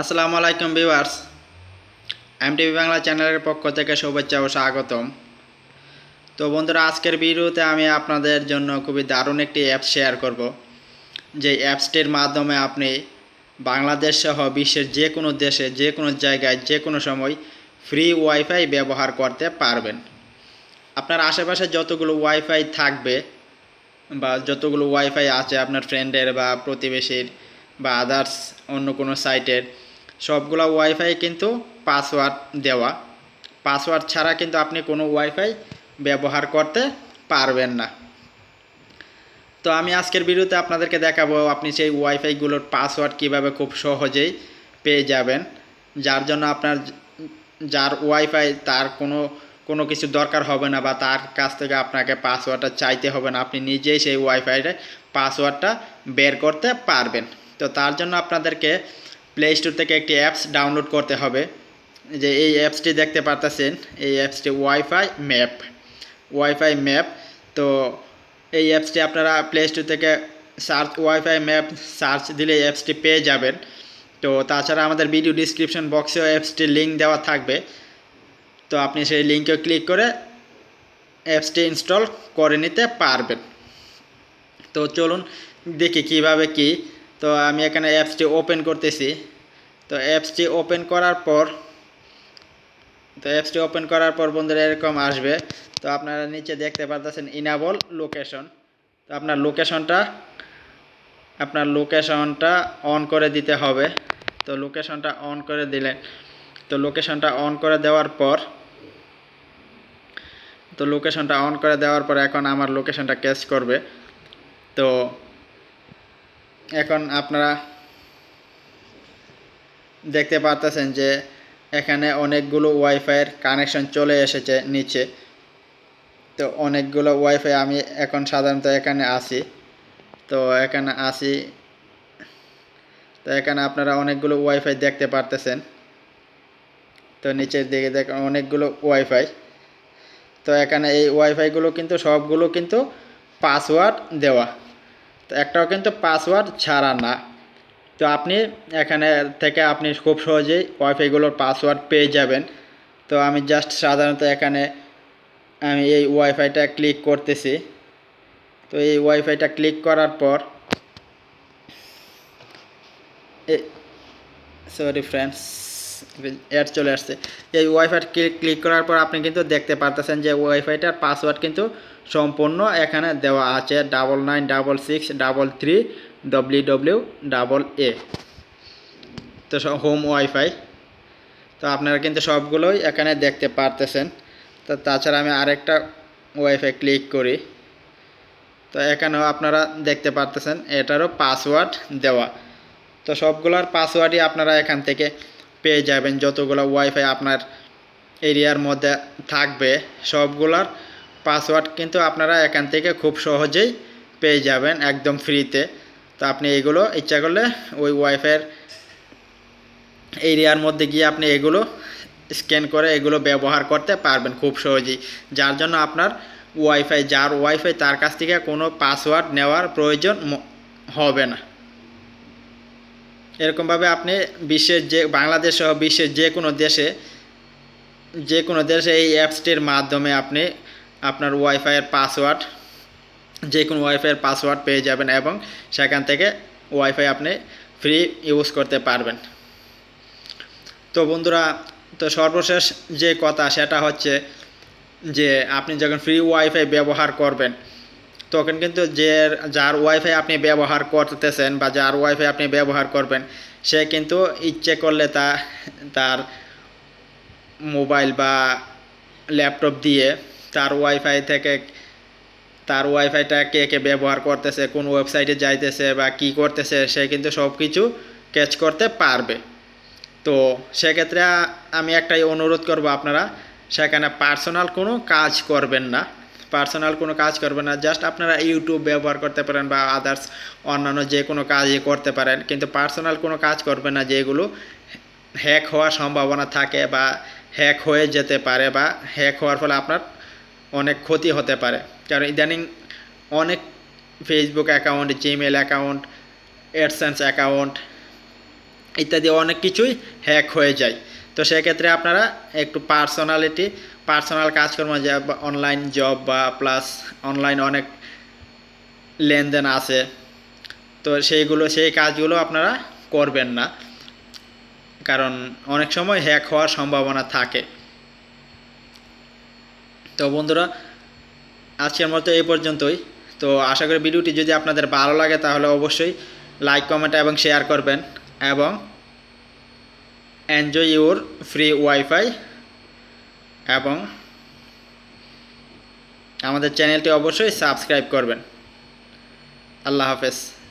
আসসালামু আলাইকুম viewers. MTV Bangla চ্যানেলের পক্ষ থেকে শুভেচ্ছা ও স্বাগতম। তো বন্ধুরা, আজকের ভিডিওতে আমি আপনাদের জন্য খুবই দারুণ একটি অ্যাপস শেয়ার করব। যে অ্যাপসটির মাধ্যমে আপনি বাংলাদেশ সহ বিশ্বের যে কোনো দেশে যে কোনো জায়গায় যে কোনো সময় ফ্রি ওয়াইফাই ব্যবহার করতে পারবেন। আপনার আশেপাশে যতগুলো ওয়াইফাই থাকবে বা যতগুলো ওয়াইফাই আছে আপনার ফ্রেন্ডের বা প্রতিবেশীর বা আদার্স অন্য কোনো সাইটের সবগুলো ওয়াইফাই কিন্তু পাসওয়ার্ড দেওয়া। পাসওয়ার্ড ছাড়া কিন্তু আপনি কোনো ওয়াইফাই ব্যবহার করতে পারবেন না। তো আমি আজকের ভিডিওতে আপনাদেরকে দেখাবো আপনি সেই ওয়াইফাইগুলোর পাসওয়ার্ড কীভাবে খুব সহজেই পেয়ে যাবেন। যার জন্য আপনার যার ওয়াইফাই তার কোনো কোনো কিছু দরকার হবে না বা তার কাছ থেকে আপনাকে পাসওয়ার্ডটা চাইতে হবে না। আপনি নিজেই সেই ওয়াইফাইয়ের পাসওয়ার্ডটা বের করতে পারবেন। তো তার জন্য আপনাদেরকে প্লে স্টোর থেকে একটি অ্যাপস ডাউনলোড করতে হবে। যে এই অ্যাপসটি দেখতে পারতেছেন, এই অ্যাপসটি ওয়াইফাই ম্যাপ ওয়াইফাই ম্যাপ তো এই অ্যাপসটি আপনারা প্লে স্টোর থেকে সার্চ ওয়াইফাই ম্যাপ সার্চ দিলে এই অ্যাপসটি পেয়ে যাবেন। তো তাছাড়া আমাদের ভিডিও ডিসক্রিপশন বক্সেও অ্যাপসটির লিঙ্ক দেওয়া থাকবে। তো আপনি সেই লিঙ্কে ক্লিক করে অ্যাপসটি ইনস্টল করে নিতে পারবেন। তো চলুন দেখি কীভাবে কি তো আমি এখানে অ্যাপসটি ওপেন করতেছি। তো অ্যাপসটি ওপেন করার পর, তো অ্যাপসটি ওপেন করার পর বন্ধুরা এরকম আসবে। তো আপনারা নিচে দেখতে পারতেছেন ইনাবল লোকেশন তো আপনার লোকেশনটা আপনার লোকেশনটা অন করে দিতে হবে। তো লোকেশনটা অন করে দিলেন। তো লোকেশনটা অন করে দেওয়ার পর, তো লোকেশনটা অন করে দেওয়ার পর এখন আমার লোকেশনটা ক্যাচ করবে। তো এখন আপনারা দেখতে পারতেছেন যে এখানে অনেকগুলো ওয়াইফাইয়ের কানেকশন চলে এসেছে নিচে। তো অনেকগুলো ওয়াইফাই আমি এখন সাধারণত এখানে আসি তো এখানে আসি তো এখানে আপনারা অনেকগুলো ওয়াইফাই দেখতে পারতেছেন। তো নিচের দিকে দেখেন অনেকগুলো ওয়াইফাই তো এখানে এই ওয়াইফাইগুলো কিন্তু সবগুলো কিন্তু পাসওয়ার্ড দেওয়া। তো একটাও কিন্তু পাসওয়ার্ড ছাড়া না। তো আপনি এখানে থেকে আপনি খুব সহজেই ওয়াইফাইগুলোর পাসওয়ার্ড পেয়ে যাবেন। তো আমি জাস্ট সাধারণত এখানে আমি এই ওয়াইফাইটা ক্লিক করতেছি। তো এই ওয়াইফাইটা ক্লিক করার পর সরি ফ্রেন্ডস অ্যাড চলে আসছে। এই ওয়াইফাই ক্লিক করার পর আপনি কিন্তু দেখতে পারতেছেন যে ওয়াইফাইটার পাসওয়ার্ড কিন্তু সম্পূর্ণ এখানে দেওয়া আছে। Double nine double six double three W W double A তো হোম ওয়াইফাই তো আপনারা কিন্তু সবগুলোই এখানে দেখতে পারতেছেন। তো তাছাড়া আমি আরেকটা ওয়াইফাই ক্লিক করি। তো এখানেও আপনারা দেখতে পারতেছেন, এটারও পাসওয়ার্ড দেওয়া। তো সবগুলোর পাসওয়ার্ডই আপনারা এখান থেকে পেয়ে যাবেন যতগুলো ওয়াইফাই আপনার এরিয়ার মধ্যে থাকবে, সবগুলোর পাসওয়ার্ড কিন্তু আপনারা এখান থেকে খুব সহজেই পেয়ে যাবেন একদম ফ্রিতে তো আপনি এগুলো ইচ্ছা করলে ওই ওয়াইফাইয়ের এরিয়ার মধ্যে গিয়ে আপনি এগুলো স্ক্যান করে এগুলো ব্যবহার করতে পারবেন খুব সহজেই। যার জন্য আপনার ওয়াইফাই যার ওয়াইফাই তার কাছ থেকে কোনো পাসওয়ার্ড নেওয়ার প্রয়োজন হবে না। এরকমভাবে আপনি বিশ্বের যে, বাংলাদেশ সহ বিশ্বের যে কোনো দেশে, যে কোনো দেশে এই অ্যাপসটির মাধ্যমে আপনি আপনার ওয়াইফাইয়ের পাসওয়ার্ড যে কোনো ওয়াইফাইয়ের পাসওয়ার্ড পেয়ে যাবেন এবং সেখান থেকে ওয়াইফাই আপনি ফ্রি ইউজ করতে পারবেন। তো বন্ধুরা, তো সর্বশেষ যে কথা সেটা হচ্ছে যে, আপনি যখন ফ্রি ওয়াইফাই ব্যবহার করবেন তখন কিন্তু যে যার ওয়াইফাই আপনি ব্যবহার করতেছেন বা যার ওয়াইফাই আপনি ব্যবহার করবেন, সে কিন্তু ইচ্ছে করলে তা, তার মোবাইল বা ল্যাপটপ দিয়ে তার ওয়াইফাই থেকে, তার ওয়াইফাইটা কে কে ব্যবহার করতেছে, কোন ওয়েবসাইটে যাইতেছে বা কি করতেছে, সে কিন্তু সব কিছু ক্যাচ করতে পারবে। তো সেক্ষেত্রে আমি একটাই অনুরোধ করব আপনারা, সেখানে পার্সোনাল কোনো কাজ করবেন না। পার্সোনাল কোনো কাজ করবেন না জাস্ট আপনারা ইউটিউব ব্যবহার করতে পারেন বা আদার্স অন্যান্য যে কোনো কাজই করতে পারেন, কিন্তু পার্সোনাল কোনো কাজ করবেন না যেগুলো হ্যাক হওয়ার সম্ভাবনা থাকে বা হ্যাক হয়ে যেতে পারে বা হ্যাক হওয়ার ফলে আপনার অনেক ক্ষতি হতে পারে। কারণ ইদানিং অনেক Facebook account Gmail account AdSense account ইত্যাদি অনেক কিছুই হ্যাক হয়ে যায়। তো সেক্ষেত্রে আপনারা একটু পার্সোনালিটি পার্সোনাল কাজকর্ম যা অনলাইন জব বা প্লাস অনলাইন অনেক লেনদেন আছে। তো সেইগুলো সেই কাজগুলো আপনারা করবেন না। কারণ অনেক সময় হ্যাক হওয়ার সম্ভাবনা থাকে। তো বন্ধুরা, আজকের মতো এই পর্যন্তই। তো আশা করি ভিডিওটি যদি আপনাদের ভালো লাগে তাহলে অবশ্যই লাইক কমেন্ট এবং শেয়ার করবেন। এবং এনজয় ইউর ফ্রি ওয়াইফাই এবং আমাদের চ্যানেলটি অবশ্যই সাবস্ক্রাইব করবেন। আল্লাহ হাফেজ।